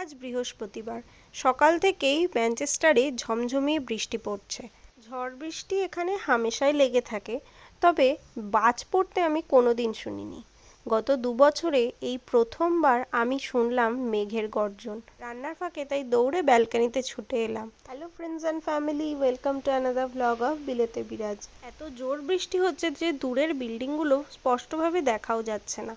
আজ বৃহস্পতিবার। সকাল থেকেই ম্যানচেস্টারে ঝমঝমিয়ে বৃষ্টি পড়ছে। ঝড় বৃষ্টি এখানে হামেশাই লেগে থাকে, তবে বাজ পড়তে আমি কোনো দিন শুনিনি। গত দু বছরে এই প্রথমবার আমি শুনলাম মেঘের গর্জন। রান্নার ফাঁকে তাই দৌড়ে ব্যালকানিতে ছুটে এলাম। Hello friends and family, welcome to another blog of বিলেতে Biraj. এত জোর বৃষ্টি হচ্ছে যে দূরের বিল্ডিংগুলো স্পষ্টভাবে দেখাও যাচ্ছে না।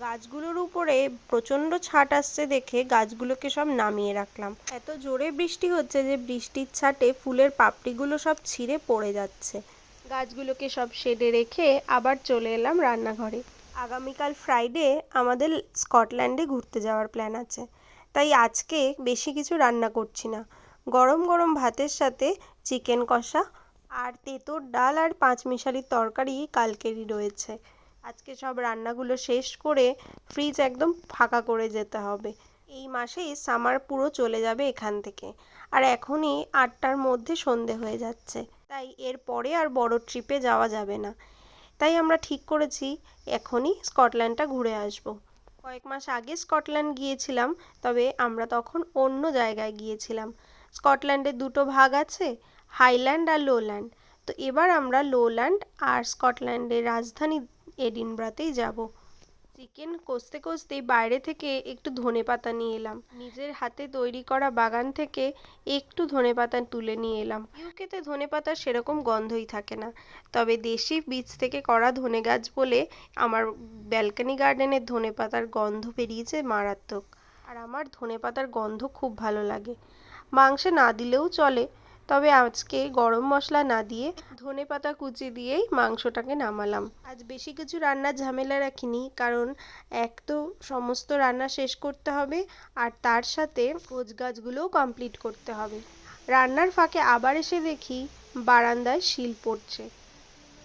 গাছগুলোর উপরে প্রচণ্ড ছাট আসছে দেখে গাছগুলোকে সব নামিয়ে রাখলাম। এত জোরে বৃষ্টি হচ্ছে যে বৃষ্টির ছাটে ফুলের পাপড়িগুলো সব ছিঁড়ে পড়ে যাচ্ছে। গাছগুলোকে সব শেডে রেখে আবার চলে এলাম রান্নাঘরে। আগামীকাল ফ্রাইডে আমাদের স্কটল্যান্ডে ঘুরতে যাওয়ার প্ল্যান আছে। তাই আজকে বেশি কিছু রান্না করছি না। গরম গরম ভাতের সাথে চিকেন কষা আর তেঁতুর ডাল আর পাঁচমিশালির তরকারি কালকেরই রয়েছে। আজকে সব রান্নাগুলো শেষ করে ফ্রিজ একদম ফাঁকা করে যেতে হবে। এই মাসেই সামার পুরো চলে যাবে এখান থেকে। আর এখনই আটটার মধ্যে সন্ধে হয়ে যাচ্ছে। তাই এর পরে আর বড় ট্রিপে যাওয়া যাবে না। তাই আমরা ঠিক করেছি, এখনই স্কটল্যান্ডটা ঘুরে আসব। কয়েক মাস আগে স্কটল্যান্ড গিয়েছিলাম, তবে আমরা তখন অন্য জায়গায় গিয়েছিলাম। স্কটল্যান্ডের দুটো ভাগ আছে, হাইল্যান্ড আর লোল্যান্ড। তো এবার আমরা লোল্যান্ড আর স্কটল্যান্ডের রাজধানী এডিনব্রাতেই যাব। চিকেন কষতে কষতেই বাইরে থেকে একটু ধনেপাতা নিয়ে এলাম। নিজের হাতে তৈরি করা বাগান থেকে একটু ধনেপাতা তুলে নিয়ে এলাম। ইউকেতে ধনেপাতার সেরকম গন্ধই থাকে না। তবে দেশি বীজ থেকে করা ধনে গাছ বলে আমার ব্যালকানি গার্ডেনের ধনেপাতার গন্ধ বেরিয়েছে মারাত্মক। আর আমার ধনেপাতার গন্ধ খুব ভালো লাগে। মাংসে না দিলেও চলে। তবে আজকে গরম মশলা না দিয়ে ধনে পাতা কুচি দিয়েই মাংসটাকে নামালাম। আজ বেশি কিছু রান্নার ঝামেলা রাখিনি, কারণ এক তো সমস্ত রান্না শেষ করতে হবে, আর তার সাথে গোছ গাছগুলোও কমপ্লিট করতে হবে। রান্নার ফাঁকে আবার এসে দেখি বারান্দায় শিল পড়ছে।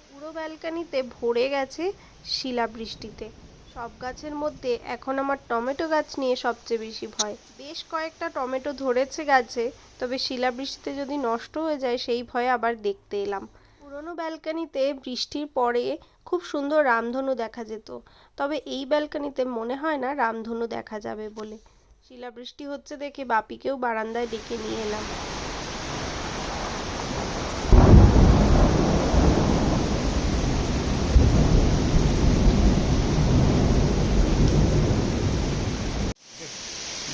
পুরো ব্যালকানিতে ভরে গেছে শিলাবৃষ্টিতে। সব গাছের মধ্যে এখন আমার টমেটো গাছ নিয়ে সবচেয়ে বেশি ভয়। বেশ কয়েকটা টমেটো ধরেছে গাছে, তবে শিলাবৃষ্টিতে যদি নষ্ট হয়ে যায় সেই ভয়ে আবার দেখতে এলাম। পুরনো ব্যালকানিতে বৃষ্টির পরে খুব সুন্দর রামধনু দেখা যেত, তবে এই ব্যালকানিতে মনে হয় না রামধনু দেখা যাবে বলে। শিলাবৃষ্টি হচ্ছে দেখে বাপিকেও বারান্দায় ডেকে নিয়ে এলাম।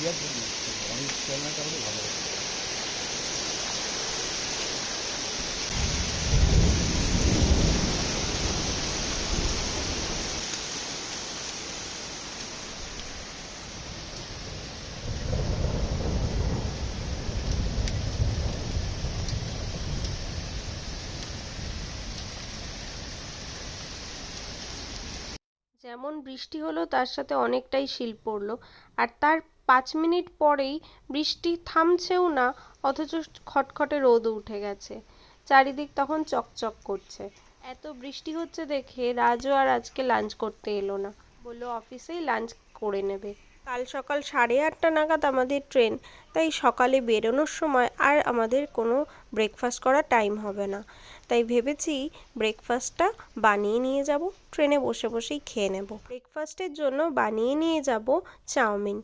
ইয়ার জন্য আমি খেলনাটা হলে ভালো হতো যেমন বৃষ্টি হলো, তার সাথে অনেকটাই শিল পড়ল। আর তার পাঁচ মিনিট পরেই বৃষ্টি থামছেও না, অথচ খটখটে রোদ উঠে গেছে। চারিদিক তখন চকচক করছে। এত বৃষ্টি হচ্ছে দেখে রাজও আর আজকে লাঞ্চ করতে এলো না। বলল, অফিসেই লাঞ্চ করে নেবে। কাল সকাল সাড়ে আটটা নাগাদ আমাদের ট্রেন, তাই সকালে বেরোনোর সময় আর আমাদের কোনো ব্রেকফাস্ট করার টাইম হবে না। তাই ভেবেছি ব্রেকফাস্টটা বানিয়ে নিয়ে যাব, ট্রেনে বসে বসেই খেয়ে নেব। ব্রেকফাস্টের জন্য বানিয়ে নিয়ে যাব চাউমিন।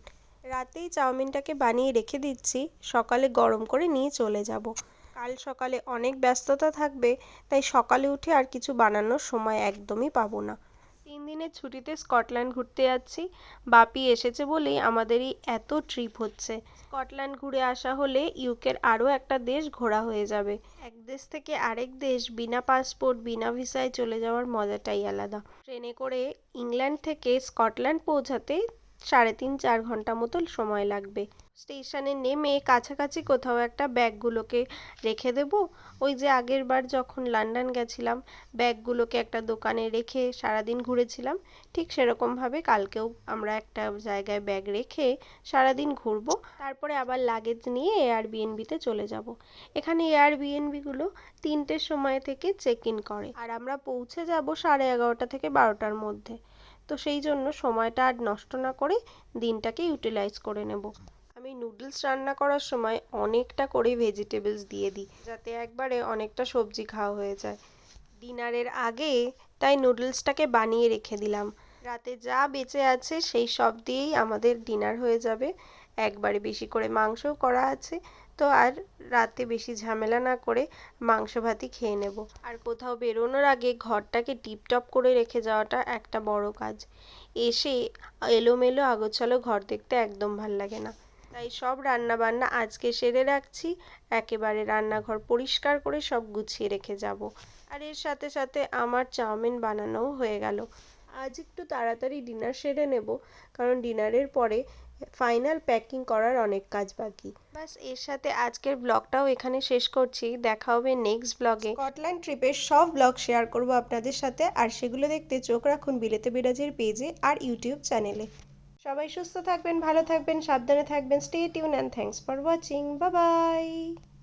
রাতেই চাউমিনটাকে বানিয়ে রেখে দিচ্ছি, সকালে গরম করে নিয়ে চলে যাব। কাল সকালে অনেক ব্যস্ততা থাকবে, তাই সকালে উঠে আর কিছু বানানোর সময় একদমই পাবো না। তিন দিনের ছুটিতে স্কটল্যান্ড ঘুরতে যাচ্ছি, বাপি এসেছে বলেই আমাদের এই এত ট্রিপ হচ্ছে। স্কটল্যান্ড ঘুরে আসা হলে ইউকের আরও একটা দেশ ঘোরা হয়ে যাবে। এক দেশ থেকে আরেক দেশ বিনা পাসপোর্ট, বিনা ভিসায় চলে যাওয়ার মজাটাই আলাদা। ট্রেনে করে ইংল্যান্ড থেকে স্কটল্যান্ড পৌঁছাতে সাড়ে তিন, চার ঘণ্টা মতো সময় লাগবে। স্টেশনে নেমে কাছাকাছি কোথাও একটা ব্যাগগুলোকে রেখে দেব। ওই যে আগের বার যখন লন্ডন গেছিলাম, ব্যাগগুলোকে একটা দোকানে রেখে সারাদিন ঘুরেছিলাম, ঠিক সেরকমভাবে কালকেও আমরা একটা জায়গায় ব্যাগ রেখে সারাদিন ঘুরবো। তারপরে আবার লাগেজ নিয়ে এয়ারবিএনবিতে চলে যাব। এখানে এয়ারবিএনবিগুলো তিনটের সময় থেকে চেক ইন করে। আর আমরা পৌঁছে যাব সাড়ে এগারোটা থেকে বারোটার মধ্যে। তো সেই জন্য সময়টা আর নষ্ট না করে দিনটাকে ইউটিলাইজ করে নেব। আমি নুডলস রান্না করার সময় অনেকটা করে ভেজিটেবলস দিয়ে দিই, যাতে একবারে অনেকটা সবজি খাওয়া হয়ে যায়। ডিনারের আগে তাই নুডলসটাকে বানিয়ে রেখে দিলাম। রাতে যা বেঁচে আছে সেই সব দিয়েই আমাদের ডিনার হয়ে যাবে। একবারে বেশি করে মাংসও করা আছে তো আর রাতে বেশি ঝামেলা না করে মাংস ভাতই খেয়ে নেব। আর কোথাও বেরোনোর আগে ঘরটাকে টিপটপ করে রেখে যাওয়াটা একটা বড় কাজ। এসে এলোমেলো আগোছালো ঘর দেখতে একদম ভালো লাগে না। তাই সব রান্না বান্না আজকে সেরে রাখছি। একেবারে রান্নাঘর পরিষ্কার করে সব গুছিয়ে রেখে যাব। আর এর সাথে সাথে আমার চাউমিন বানানোও হয়ে গেল। আজ একটু তাড়াতাড়ি ডিনার সেরে নেব। কারণ ডিনারের পরে ফাইনাল প্যাকিং করার অনেক কাজ বাকি। বাসের সাথে আজকের ব্লগটাও এখানে শেষ করছি। দেখা হবে নেক্সট ব্লগে স্কটল্যান্ড ট্রিপের সব ব্লগ শেয়ার করব আপনাদের সাথে। আর সেগুলো দেখতে চোখ রাখুন বিলেতে বিরাজের পেজে আর ইউটিউব চ্যানেলে সবাই সুস্থ থাকবেন ভালো থাকবেন সাবধানে থাকবেন। Stay tuned and thanks for watching bye bye bye